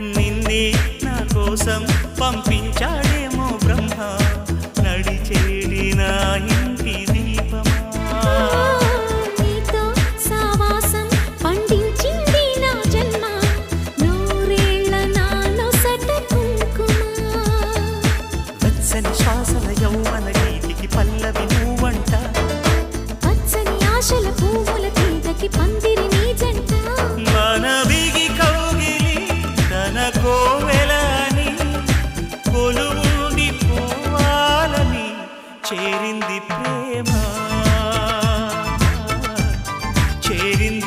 నిన్నే నా కోసం పంపించాడేమో బ్రహ్మ. నడిచేడి నా ఇంటి దీపమా. నీతో సావాసం పండించింది నా జన్మ. నూరేళ్ళ నాలో సట కుంకుమ. వెచ్చని శ్వాసల యౌవన గీతికి పల్లవి నువ్వంట. పచ్చని ఆశల పువ్వుల తీగకి పందిరి కోవెలని కొలువుండి పోవాలని చేరింది ప్రేమ. చేరింది